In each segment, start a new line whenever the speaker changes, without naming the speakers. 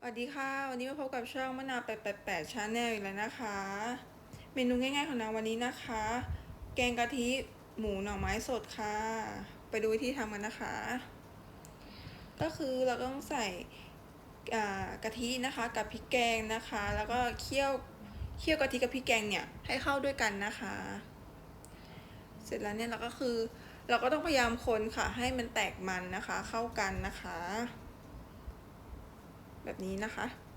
สวัสดีค่ะ วันนี้มาพบกับช่องมะนาว888ชาแนลอีกแล้วนะคะ เมนูง่ายๆของเราวันนี้นะคะ แกงกะทิหมูหน่อไม้สดค่ะ ไปดูวิธีทำกันนะคะ ก็คือเราต้องใส่กะทินะคะ กับพริกแกงนะคะ แล้วก็เคี่ยวเคี่ยวกะทิกับพริกแกงเนี่ยให้เข้าด้วยกันนะคะ เสร็จแล้วเนี่ยเราก็คือ เราก็ต้องพยายามคนค่ะ ให้มันแตกมันนะคะ เข้ากันนะคะ แบบนี้นะคะ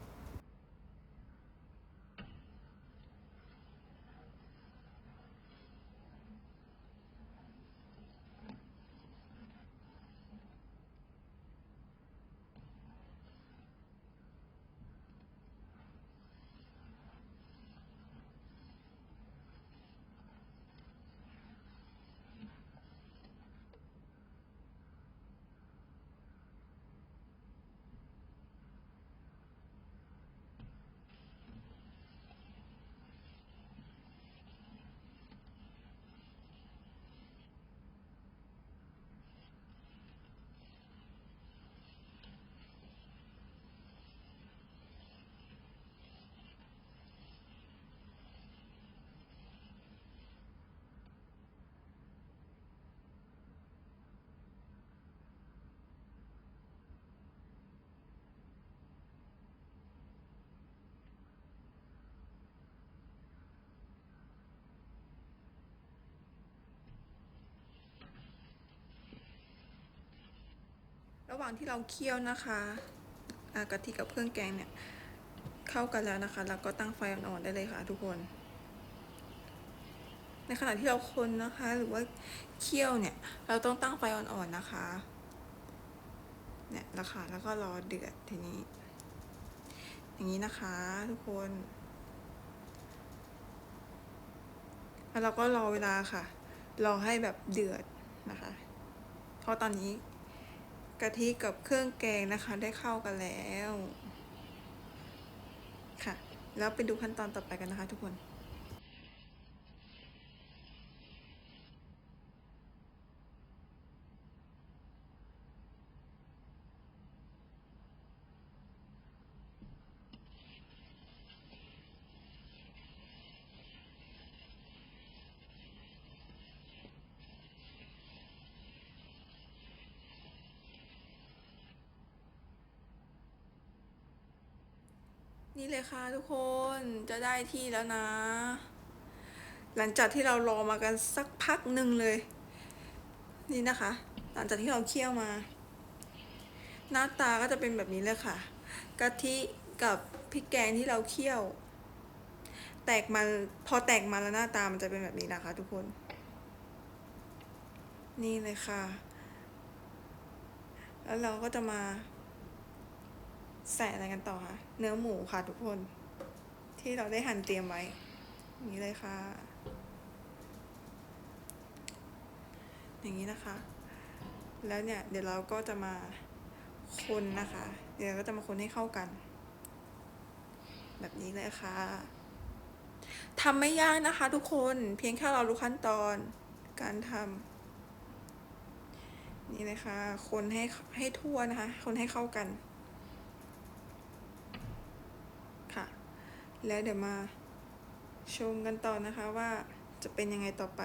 หว่างที่เราเคี่ยวนะคะอ่ากะทิกับเครื่องแกงเนี่ยเข้ากันแล้วนะคะ เราก็ตั้งไฟอ่อนๆได้เลยค่ะทุกคน ในขณะที่เราคนนะคะ หรือว่าเคี่ยวเนี่ย เราต้องตั้งไฟอ่อนๆนะคะ เนี่ยล้วค่ะแล้วก็รอเดือดทีนี้ อย่างนี้นะคะ ทุกคนแล้วเราก็รอเวลาค่ะ รอให้แบบเดือดนะคะ เพราะตอนนี้ กะทิกับเครื่องแกงนะคะได้เข้ากันแล้ว ค่ะ แล้วไปดูขั้นตอนต่อไปกันนะคะทุกคน นี่เลยค่ะทุกคนจะได้ที่แล้วนะ หลังจากที่เรารอมากันสักพักหนึ่งเลย นี่นะคะ หลังจากที่เราเคี่ยวมา หน้าตาก็จะเป็นแบบนี้เลยค่ะกะทิกับพริกแกงที่เราเคี่ยว แตกมันพอแตกมันแล้วหน้าตามันจะเป็นแบบนี้นะคะ ทุกคน นี่เลยค่ะ แล้วเราก็จะมา ใส่อะไรกันต่อคะเนื้อหมูค่ะทุกคน ที่เราได้หั่นเตรียมไว้อย่างนี้เลยค่ะ อย่างนี้นะคะ แล้วเนี่ย เดี๋ยวเราก็จะมาคนนะคะ เดี๋ยวเราก็จะมาคนให้เข้ากัน แบบนี้เลยค่ะทำไม่ยากนะคะ ทุกคนเพียงแค่เรารู้ขั้นตอนการทำนี่เลยค่ะคนให้ให้ทั่วนะคะ คนให้เข้ากัน ค่ะ แล้วเดี๋ยวมาชมกันต่อนะคะว่าจะเป็นยังไงต่อไป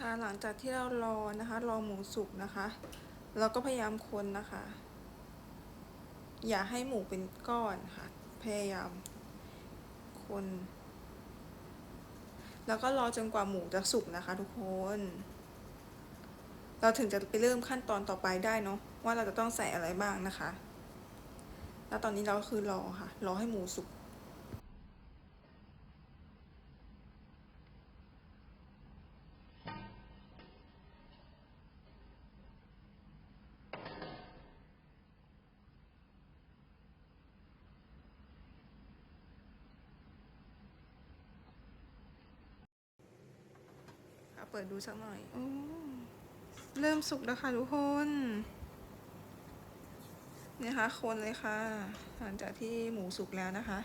ค่ะหลังจากที่เรารอนะคะรอหมูสุกนะคะ เราก็พยายามคนนะคะ อย่าให้หมูเป็นก้อนค่ะ พยายามคน แล้วก็รอจนกว่าหมูจะสุกนะคะ ทุกคน เราถึงจะไปเริ่มขั้นตอนต่อไปได้เนาะว่าเราจะต้องใส่อะไรบ้างนะคะ แล้วตอนนี้เราคือรอค่ะ รอให้หมูสุก เปิดดูสักหน่อยอเริ่มสุกแล้วค่ะทุกคนนี่ค่ะคนเลยค่ะ หลังจากที่หมูสุกแล้วนะคะ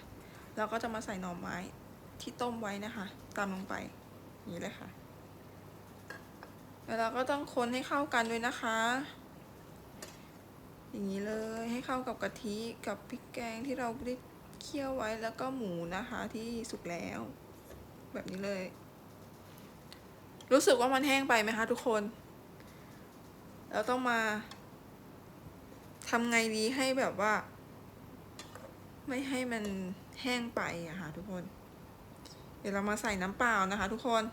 เราก็จะมาใส่หน่อไม้ที่ต้มไว้นะคะตามลงไปอย่างนี้เลยค่ะแล้วเราก็ต้องคนให้เข้ากันด้วยนะคะ อย่างนี้เลยให้เข้ากับกะทิกับพริกแกงที่เราได้เคี่ยวไว้แล้วก็หมูนะคะที่สุกแล้ว แบบนี้เลย รู้สึกว่ามันแห้งไปไหมคะทุกคน เราต้องมาทำไงดีให้แบบว่า ไม่ให้มันแห้งไปอะค่ะทุกคน เดี๋ยวเรามาใส่น้ำเปล่านะคะ ทุกคน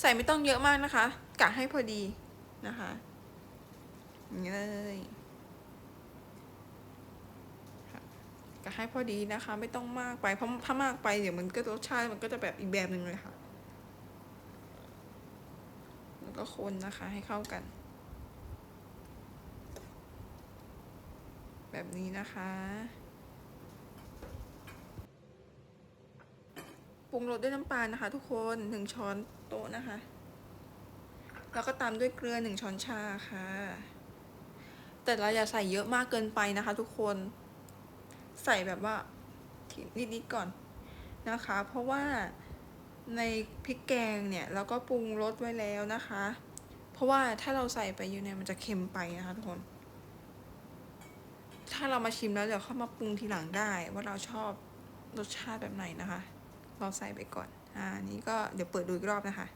ใส่ไม่ต้องเยอะมากนะคะกะให้พอดีนะคะอย่างนี้เลยกะให้พอดีนะคะ ไม่ต้องมากไปเพราะถ้ามากไปเดี๋ยวมันก็รสชาติมันก็จะแบบอีกแบบหนึ่งเลยค่ะ แล้วก็คนนะคะให้เข้ากัน แบบนี้นะคะปรุงรสด้วยน้ำปลานะคะ ทุกคนหนึ่งช้อนโต๊ะนะคะ แล้วก็ตามด้วยเกลือหนึ่งช้อนชาค่ะ แต่เราอย่าใส่เยอะมากเกินไปนะคะ ทุกคน ใส่แบบว่านิดๆก่อนนะคะ เพราะว่า ในพริกแกงเนี่ยเราก็ปรุงรสไว้แล้วนะคะ เพราะว่าถ้าเราใส่ไปเยอะเนี่ยมันจะเค็มไปนะคะทุกคน ถ้าเรามาชิมแล้วเดี๋ยวเข้ามาปรุงทีหลังได้ ว่าเราชอบรสชาติแบบไหนนะคะ เราใส่ไปก่อน อ่านี้ก็เดี๋ยวเปิดดูอีกรอบนะคะ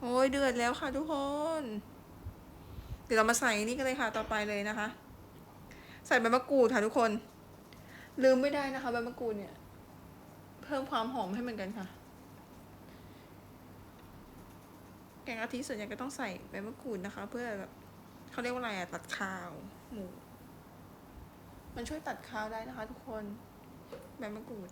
โอ้ยเดือดแล้วค่ะทุกคน เดี๋ยวเรามาใส่นี่กันเลยค่ะต่อไปเลยนะคะ ใส่ใบมะกรูดค่ะทุกคน ลืมไม่ได้นะคะใบมะกรูดเนี่ย เพิ่มความหอมให้เหมือนกันค่ะ แกงกะทิส่วนใหญ่ก็ต้องใส่ใบมะกรูดนะคะ เพื่อแบบเขาเรียกว่าอะไรอะตัดคาวหมู มันช่วยตัดคาวได้นะคะ ทุกคนใบมะกรูด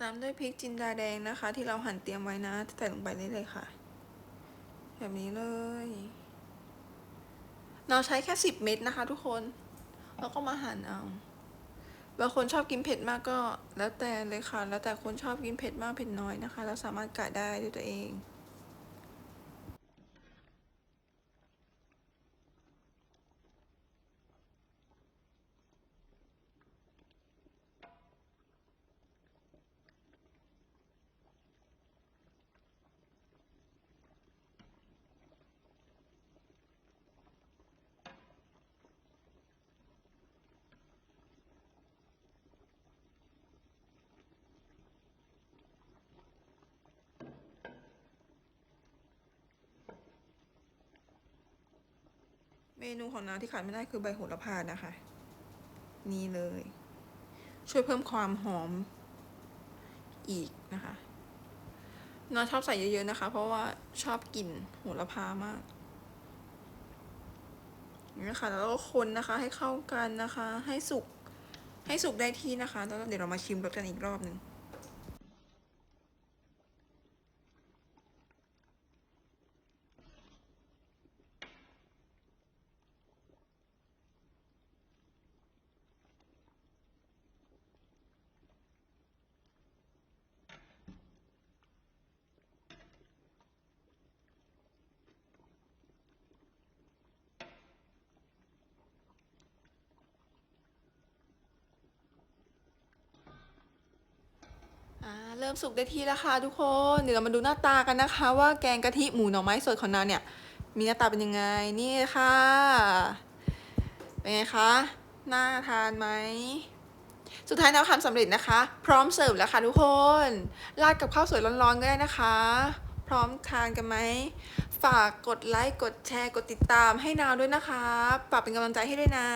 ตามด้วยพริกจินดาแดงนะคะ ที่เราหั่นเตรียมไว้นะใส่ลงไปได้เลยค่ะ แบบนี้เลย เราใช้แค่สิบเม็ดนะคะ ทุกคน แล้วก็มาหั่นเอาบางคนชอบกินเผ็ดมากก็แล้วแต่เลยค่ะ แล้วแต่คนชอบกินเผ็ดมากเผ็ดน้อยนะคะ เราสามารถกะได้ด้วยตัวเอง เมนูของน้าที่ขาดไม่ได้คือใบโหระพานะคะ นี่เลย ช่วยเพิ่มความหอมอีกนะคะน้าชอบใส่เยอะๆนะคะ เพราะว่าชอบกลิ่นโหระพามากนี่ค่ะแล้วก็คนนะคะให้เข้ากันนะคะ ให้สุกให้สุกได้ที่นะคะ แล้วเดี๋ยวเรามาชิมรสกันอีกรอบหนึ่ง เริ่มสุกได้ที่แล้วค่ะทุกคน เดี๋ยวเรามาดูหน้าตากันนะคะ ว่าแกงกะทิหมูหน่อไม้สดของนาเนี่ยมีหน้าตาเป็นยังไงนี่ค่ะเป็นไงคะน่าทานไหมสุดท้ายเราทำสำเร็จนะคะ พร้อมเสิร์ฟแล้วค่ะทุกคนราดกับข้าวสวยร้อนๆก็ได้นะคะ พร้อมทานกันไหมฝากกดไลค์กดแชร์กดติดตามให้นาวด้วยนะคะฝากเป็นกำลังใจให้ด้วยนะ